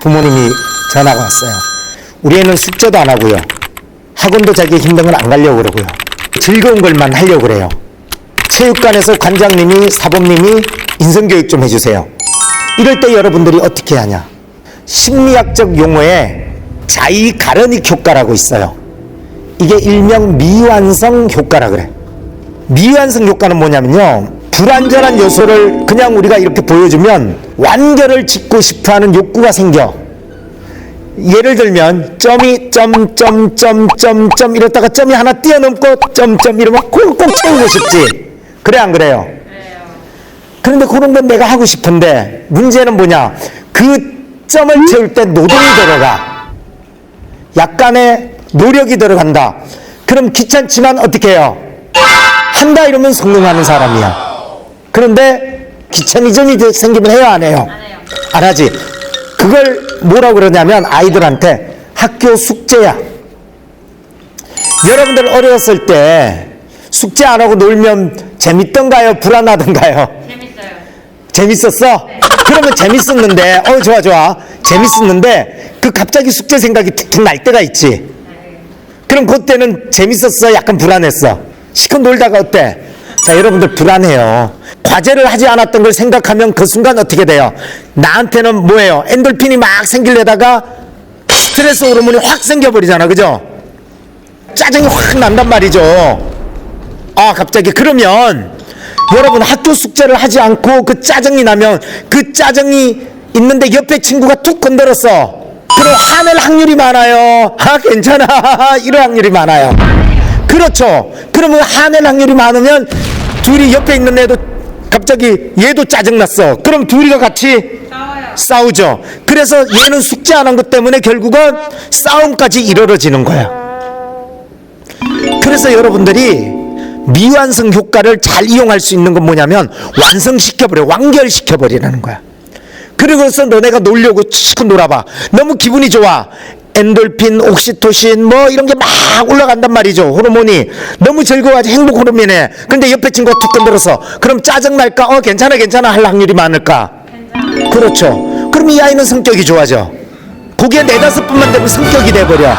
부모님이 전화가 왔어요. 우리 애는 숙제도 안 하고요. 학원도 자기 힘든 건 안 가려고 그러고요. 즐거운 걸만 하려고 그래요. 체육관에서 관장님이 사범님이 인성교육 좀 해주세요. 이럴 때 여러분들이 어떻게 하냐? 심리학적 용어에 자의 가르닉 효과라고 있어요. 이게 일명 미완성 효과라 그래. 미완성 효과는 뭐냐면요. 불완전한 요소를 그냥 우리가 이렇게 보여주면 완결을 짓고 싶어 하는 욕구가 생겨. 예를 들면 점이 점점점점점 이랬다가 점이 하나 뛰어넘고 점점 이러면 꼭 채우고 싶지. 그래 안 그래요? 그런데 그런 건 내가 하고 싶은데 문제는 뭐냐? 그 점을 채울 때 노동이 들어가. 약간의 노력이 들어간다. 그럼 귀찮지만 어떻게 해요? 한다 이러면 성공하는 사람이야. 그런데 귀차니즘이 생기면 해요 안 해요? 안 하지. 그걸 뭐라고 그러냐면 아이들한테 학교 숙제야. 여러분들 어렸을 때 숙제 안 하고 놀면 재밌던가요? 불안하던가요? 재밌어요. 재밌었어? 그러면 재밌었는데, 어, 좋아, 좋아. 재밌었는데, 그 갑자기 숙제 생각이 툭툭 날 때가 있지. 그럼 그때는 재밌었어? 약간 불안했어? 시컷 놀다가 어때? 자, 여러분들 불안해요. 과제를 하지 않았던 걸 생각하면 그 순간 어떻게 돼요? 나한테는 뭐예요? 엔돌핀이 막 생기려다가 스트레스 호르몬이 확 생겨버리잖아. 그죠? 짜증이 확 난단 말이죠. 아, 갑자기 그러면 여러분 학교 숙제를 하지 않고 그 짜증이 나면 그 짜증이 있는데 옆에 친구가 툭 건드렸어. 그럼 화낼 확률이 많아요. 아, 괜찮아. 이럴 확률이 많아요. 그렇죠. 그러면 화낼 확률이 많으면 둘이 옆에 있는 애도 갑자기 얘도 짜증났어. 그럼 둘이가 같이. 싸우죠. 그래서 얘는 숙제 안 한 것 때문에 결국은 싸움까지 이르러지는 거야. 그래서 여러분들이 미완성 효과를 잘 이용할 수 있는 건 뭐냐면 완성시켜버려, 완결시켜버리라는 거야. 그러고서 너네가 놀려고 치고 놀아봐. 너무 기분이 좋아. 엔돌핀, 옥시토신 뭐 이런 게 막 올라간단 말이죠. 호르몬이 너무 즐거워하지 행복 호르몬이네. 근데 옆에 친구가 툭 건드려서 그럼 짜증 날까? 어 괜찮아 괜찮아 할 확률이 많을까? 그렇죠. 그럼 이 아이는 성격이 좋아져. 그게 네다섯 분만 되면 성격이 돼버려.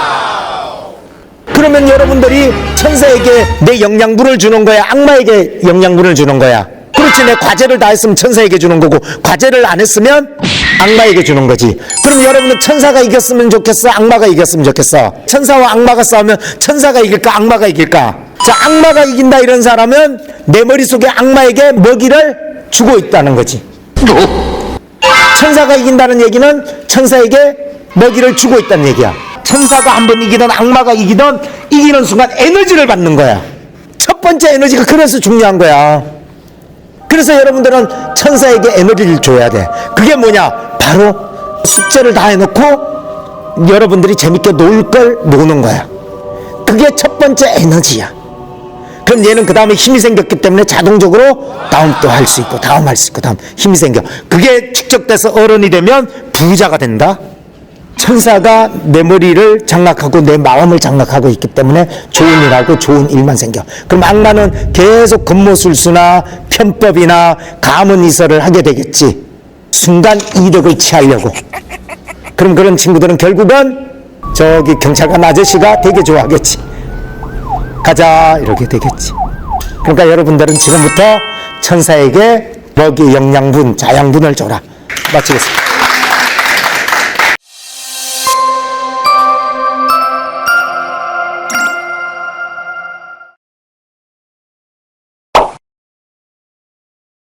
그러면 여러분들이 천사에게 내 영양분을 주는 거야? 악마에게 영양분을 주는 거야? 그렇지, 내 과제를 다 했으면 천사에게 주는 거고, 과제를 안 했으면 악마에게 주는 거지. 그럼 여러분은 천사가 이겼으면 좋겠어? 악마가 이겼으면 좋겠어? 천사와 악마가 싸우면 천사가 이길까? 악마가 이길까? 자, 악마가 이긴다 이런 사람은 내 머릿속에 악마에게 먹이를 주고 있다는 거지. 천사가 이긴다는 얘기는 천사에게 먹이를 주고 있다는 얘기야. 천사가 한 번 이기든 악마가 이기든 이기는 순간 에너지를 받는 거야. 첫 번째 에너지가 그래서 중요한 거야. 그래서 여러분들은 천사에게 에너지를 줘야 돼. 그게 뭐냐? 바로 숙제를 다 해놓고 여러분들이 재밌게 놀 걸 노는 거야. 그게 첫 번째 에너지야. 그럼 얘는 그 다음에 힘이 생겼기 때문에 자동적으로 다음 또 할 수 있고 다음 할 수 있고 다음 힘이 생겨. 그게 축적돼서 어른이 되면 부자가 된다. 천사가 내 머리를 장악하고 내 마음을 장악하고 있기 때문에 좋은 일하고 좋은 일만 생겨. 그럼 악마는 계속 겉모술수나 편법이나 가문 이설을 하게 되겠지. 순간 이득을 취하려고. 그럼 그런 친구들은 결국은 저기 경찰관 아저씨가 되게 좋아하겠지. 가자 이렇게 되겠지. 그러니까 여러분들은 지금부터 천사에게 먹이 영양분, 자양분을 줘라. 마치겠습니다.